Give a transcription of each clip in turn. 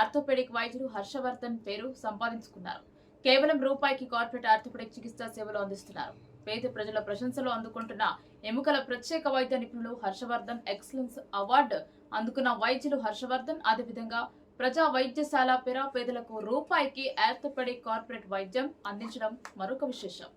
Orthopaedic వైద్యుడు హర్షవర్ధన్ పేరు సంపాదించుకున్నారు. కేవలం రూపాయికి కార్పొరేట్ ఆర్థోపెడిక్ చికిత్సా సేవలు అందిస్తున్నారు. పేద ప్రజల ప్రశంసలు అందుకుంటున్న ఎముకల ప్రత్యేక వైద్య నిపుణులు హర్షవర్ధన్ ఎక్సలెన్స్ అవార్డు అందుకున్న వైద్యులు హర్షవర్ధన్ అదేవిధంగా ప్రజా వైద్యశాల పేర పేదలకు రూపాయికి ఆర్థోపెడిక్ కార్పొరేట్ వైద్యం అందించడం మరొక విశేషం.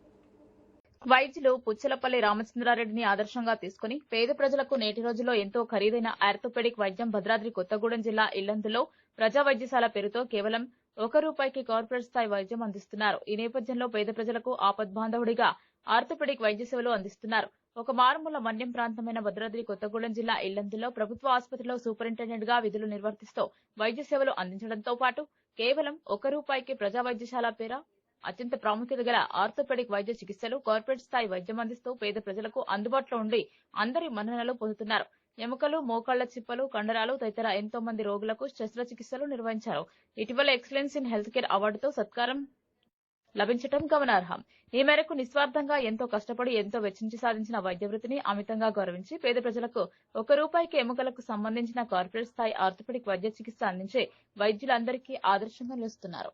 వైద్యులు పుచ్చలపల్లి రామచంద్రారెడ్డిని ఆదర్శంగా తీసుకుని పేద ప్రజలకు నేటి రోజుల్లో ఎంతో ఖరీదైన ఆర్థోపెడిక్ వైద్యం భద్రాద్రి కొత్తగూడెం జిల్లా ఇల్లందులో ప్రజా వైద్యశాల పేరుతో కేవలం ఒక రూపాయికి కార్పొరేట్ స్థాయి వైద్యం అందిస్తున్నారు. ఈ నేపథ్యంలో పేద ప్రజలకు ఆపద్బాంధవుడిగా ఆర్థోపెడిక్ వైద్య సేవలు అందిస్తున్నారు. ఒక మారుమూల మన్యం ప్రాంతమైన భద్రాద్రి కొత్తగూడెం జిల్లా ఇల్లందులో ప్రభుత్వ ఆసుపత్రిలో సూపరింటెండెంట్గా విధులు నిర్వర్తిస్తూ వైద్య సేవలు అందించడంతో పాటు కేవలం ఒక రూపాయికి ప్రజా వైద్యశాల పేర అత్యంత ప్రాముఖ్యత గల ఆర్థోపెడిక్ వైద్య చికిత్సలు కార్పొరేట్ స్థాయి వైద్యం అందిస్తూ పేద ప్రజలకు అందుబాటులో ఉండి అందరి మన్ననలు పొందుతున్నారు. ఎముకలు మోకాళ్ళ చిప్పలు కండరాలు తదితర ఎంతో మంది రోగులకు శస్త్రచికిత్సలు నిర్వహించారు. ఇటీవల ఎక్సలెన్స్ ఇన్ హెల్త్ కేర్ అవార్డుతో సత్కారం లభించటం గమనార్హం. ఈ మేరకు నిస్వార్థంగా ఎంతో కష్టపడి ఎంతో వెచ్చించి సాధించిన వైద్య వృత్తిని అమితంగా గౌరవించి పేద ప్రజలకు ఒక రూపాయికి ఎముకలకు సంబంధించిన కార్పొరేట్ స్థాయి ఆర్థోపెడిక్ వైద్య చికిత్స అందించే వైద్యులందరికీ ఆదర్శంగా నిలుస్తున్నారు.